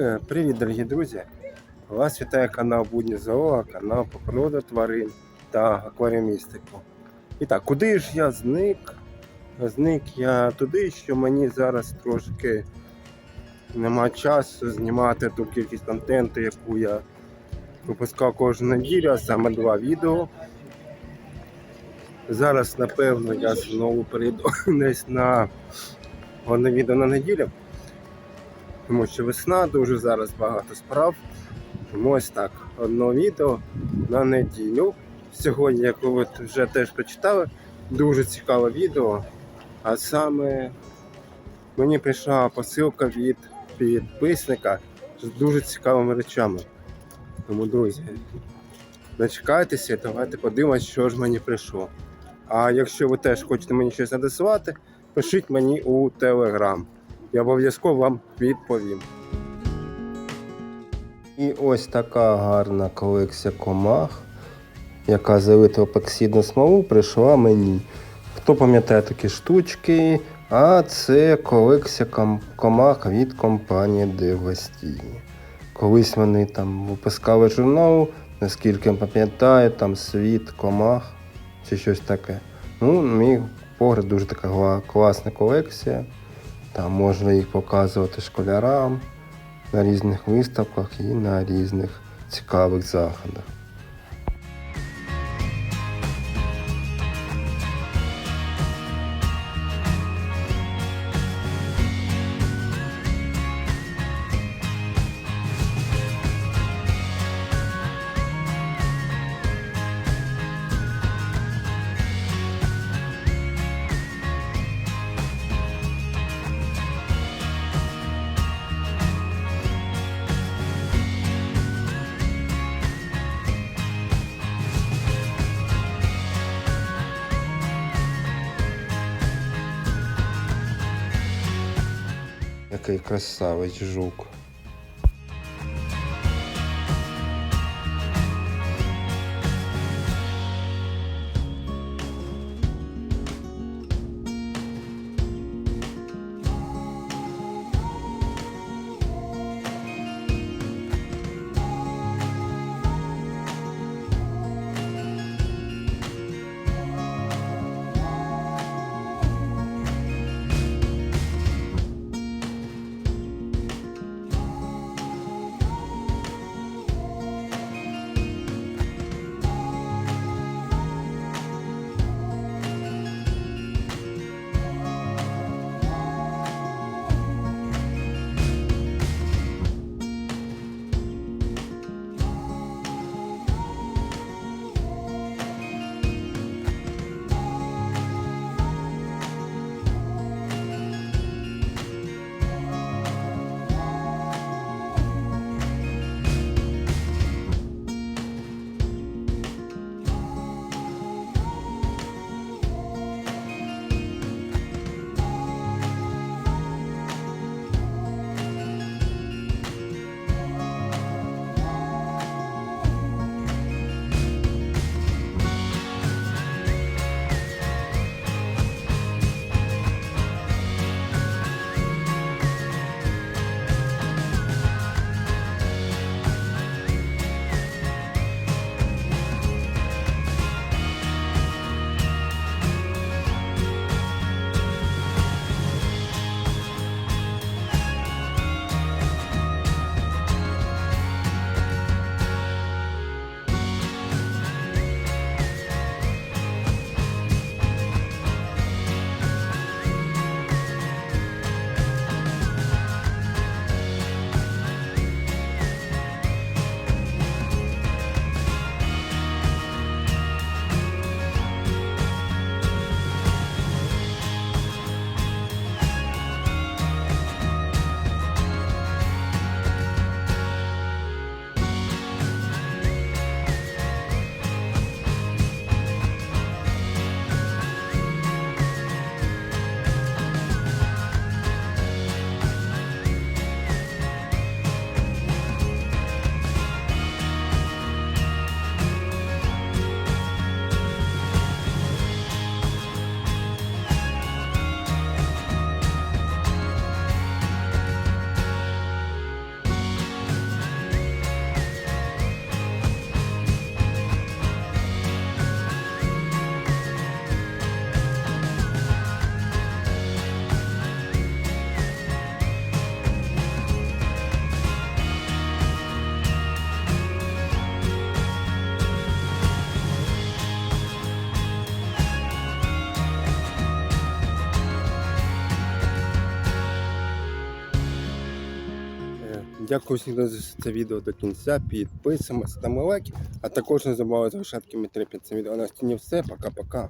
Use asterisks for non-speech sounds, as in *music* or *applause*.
Е, Привіт, дорогі друзі! Вас вітає канал Будні Зоо, канал по природі тварин та акваріумістику. І так, куди ж я зник? Зник я туди, що мені зараз трошки нема часу знімати ту кількість контенту, яку я випускав кожну неділю, саме два відео. Зараз, напевно, я знову перейду *laughs* десь на одне відео на неділю. Тому що весна, дуже зараз багато справ. Тому ось так, одне відео на неділю. Сьогодні, як ви вже теж прочитали, дуже цікаве відео. А саме мені прийшла посилка від підписника з дуже цікавими речами. Тому, друзі, дочекайтеся, давайте подивимось, що ж мені прийшло. А якщо ви теж хочете мені щось надсилати, пишіть мені у Телеграм. Я обов'язково вам відповім. І ось така гарна колекція комах, яка залита епоксидну смолу, прийшла мені. Хто пам'ятає такі штучки? А це колекція ком- комах від компанії Девастіні. Колись вони там випускали журнал, наскільки я пам'ятаю, там світ комах чи щось таке. Ну, мій погляд, дуже така класна колекція. Там можна їх показувати школярам на різних виставках і на різних цікавих заходах. Який красавець жук. Дякую всім, хто це відео до кінця. Підписуємося, ставимо лайки, а також не забувайте залишати коментарі під цим відео. На стіні все. Пока-пока.